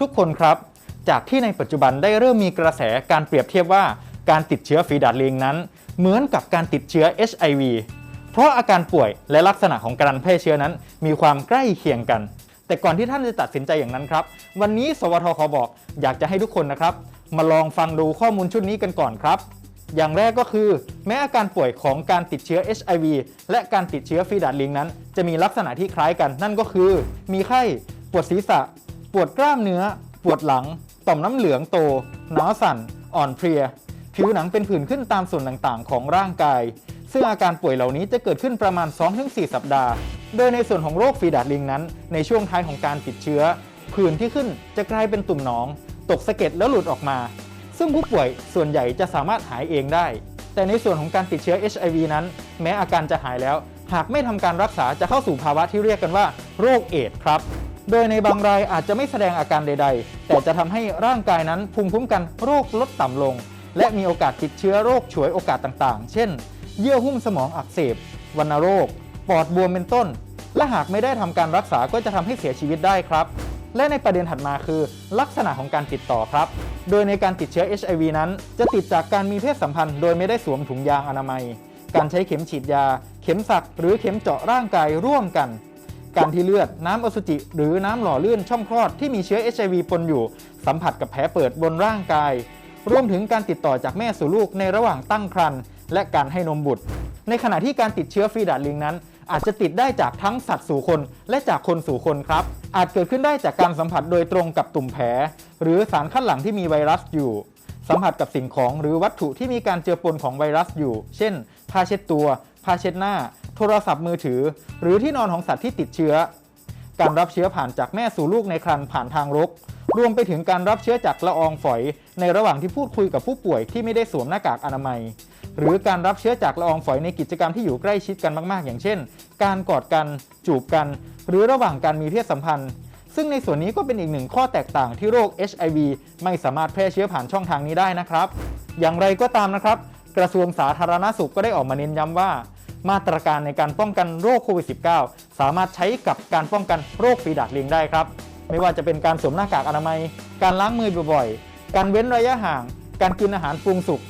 ทุกคนครับ จากที่ในปัจจุบันได้เริ่มมีกระแสการเปรียบเทียบว่าการติดเชื้อฝีดาดลิงนั้น เหมือนกับการติดเชื้อ HIV เพราะอาการป่วยและลักษณะของการแพร่เชื้อนั้น มีความใกล้เคียงกัน แต่ก่อนที่ท่านจะตัดสินใจอย่างนั้นครับ วันนี้สวทขอบอกอยากจะให้ทุกคนนะครับ มาลองฟังดูข้อมูลชุดนี้กันก่อนครับ อย่างแรกก็คือ แม้อาการป่วยของการติดเชื้อ HIV และการติดเชื้อฟีดาดลิงนั้น จะมีลักษณะที่คล้ายกัน นั่นก็คือ มีไข้ปวดศีรษะ ปวดกล้ามเนื้อ ปวดหลัง ต่อมน้ำเหลืองโตหนาวสั่น อ่อนเพลีย ผิวหนังเป็นผื่นขึ้นตามส่วนต่างๆ ของร่างกาย ซึ่งอาการป่วยเหล่านี้จะเกิดขึ้นประมาณ 2-4 สัปดาห์ โดยในส่วนของโรคฟีดาดลิงนั้น ในช่วงท้ายของการติดเชื้อ ผื่นที่ขึ้นจะกลายเป็นตุ่มหนอง ตกสะเก็ดแล้วหลุดออกมา ซึ่งผู้ป่วยส่วนใหญ่จะสามารถหายเองได้ แต่ในส่วนของการติดเชื้อ HIV นั้น แม้อาการจะหายแล้ว หากไม่ทำการรักษาจะเข้าสู่ภาวะที่เรียกกันว่า โรคเอดส์ครับ โดยในบางรายอาจจะไม่แสดงอาการใด ๆ แต่จะทำให้ร่างกายนั้นภูมิคุ้มกันโรคลดต่ำลง และมีโอกาสติดเชื้อโรคฉวยโอกาสต่างๆ เช่น เยื่อหุ้มสมองอักเสบวัณโรค ปอดบวมเป็นต้น และหากไม่ได้ทำการรักษาก็จะทำให้เสียชีวิตได้ครับ และในประเด็นถัดมาคือ ลักษณะของการติดต่อครับ โดยในการติดเชื้อ HIV นั้น จะติดจากการมีเพศสัมพันธ์ โดยไม่ได้สวมถุงยางอนามัย การใช้เข็มฉีดยา เข็มสักหรือเข็มเจาะร่างกายร่วมกัน การที่เลือดน้ำอสุจิ หรือน้ำหล่อลื่นช่องคลอดที่มีเชื้อ HIV ปนอยู่ สัมผัสกับแผลเปิดบนร่างกาย รวมถึงการติดต่อจากแม่สู่ลูกในระหว่างตั้งครรภ์และการให้นมบุตร ในขณะที่การติดเชื้อฟีดาดลิงนั้น อาจจะติดได้จากทั้งสัตว์สู่คน และจากคนสู่คนครับ อาจเกิดขึ้นได้จากการสัมผัสโดยตรงกับตุ่มแผล หรือสารคัดหลั่งที่มีไวรัสอยู่สัมผัสกับสิ่งของหรือวัตถุที่มีการเจือปนของไวรัสอยู่ เช่น ผ้าเช็ดตัว ผ้าเช็ดหน้า โทรศัพท์มือถือ หรือที่นอนของสัตว์ที่ติดเชื้อ การรับเชื้อผ่านจากแม่สู่ลูกในครรภ์ผ่านทางรก รวมไปถึงการรับเชื้อจากละอองฝอย ในระหว่างที่พูดคุยกับผู้ป่วยที่ไม่ได้สวมหน้ากากอนามัย หรือการรับเชื้อจากละอองฝอยในกิจกรรมที่อยู่ใกล้ชิดกันมาก ๆ อย่างเช่น การกอดกัน จูบกัน หรือระหว่างการมีเพศสัมพันธ์ ซึ่งในส่วนนี้ก็เป็นอีกหนึ่งข้อแตกต่างที่โรค HIV ไม่สามารถแพร่เชื้อผ่านช่องทางนี้ได้นะครับ อย่างไรก็ตามนะครับ กระทรวงสาธารณสุขก็ได้ออกมาเน้นย้ำว่า มาตรการในการป้องกันโรคโควิด -19 สามารถใช้กับการป้องกันโรคฝีดาดลิงได้ครับ ไม่ว่าจะเป็นการสวมหน้ากากอนามัย การล้างมือบ่อยๆ การเว้นระยะห่าง การกินอาหารปรุงสุก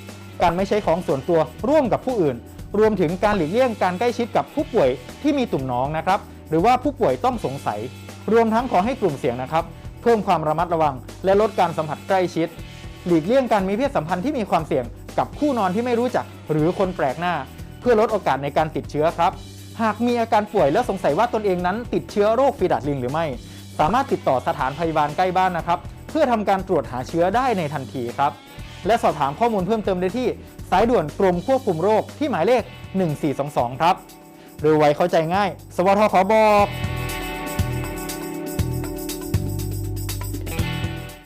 การไม่ใช้ของส่วนตัวร่วมกับผู้อื่น รวมถึงการหลีกเลี่ยงการใกล้ชิดกับผู้ป่วยที่มีตุ่มน้องนะครับ หรือว่าผู้ป่วยต้องสงสัย รวมทั้งขอให้กลุ่มเสี่ยงนะครับ เพิ่มความระมัดระวัง และลดการสัมผัสใกล้ชิด หลีกเลี่ยงการมีเพศสัมพันธ์ที่มีความเสี่ยงกับคู่นอนที่ไม่รู้จักหรือคนแปลกหน้า เพื่อลดโอกาสในการติดเชื้อครับ หากมีอาการป่วยและสงสัยว่าตนเองนั้น ติดเชื้อโรคฟีดาดลิงหรือไม่ สามารถติดต่อสถานพยาบาลใกล้บ้านนะครับ เพื่อทำการตรวจหาเชื้อได้ในทันทีครับ และสอบถามข้อมูลเพิ่มเติมได้ที่ สายด่วนกรมควบคุมโรคที่หมายเลข 1422 ครับ หรือไว้เข้าใจง่าย สวทขอบอก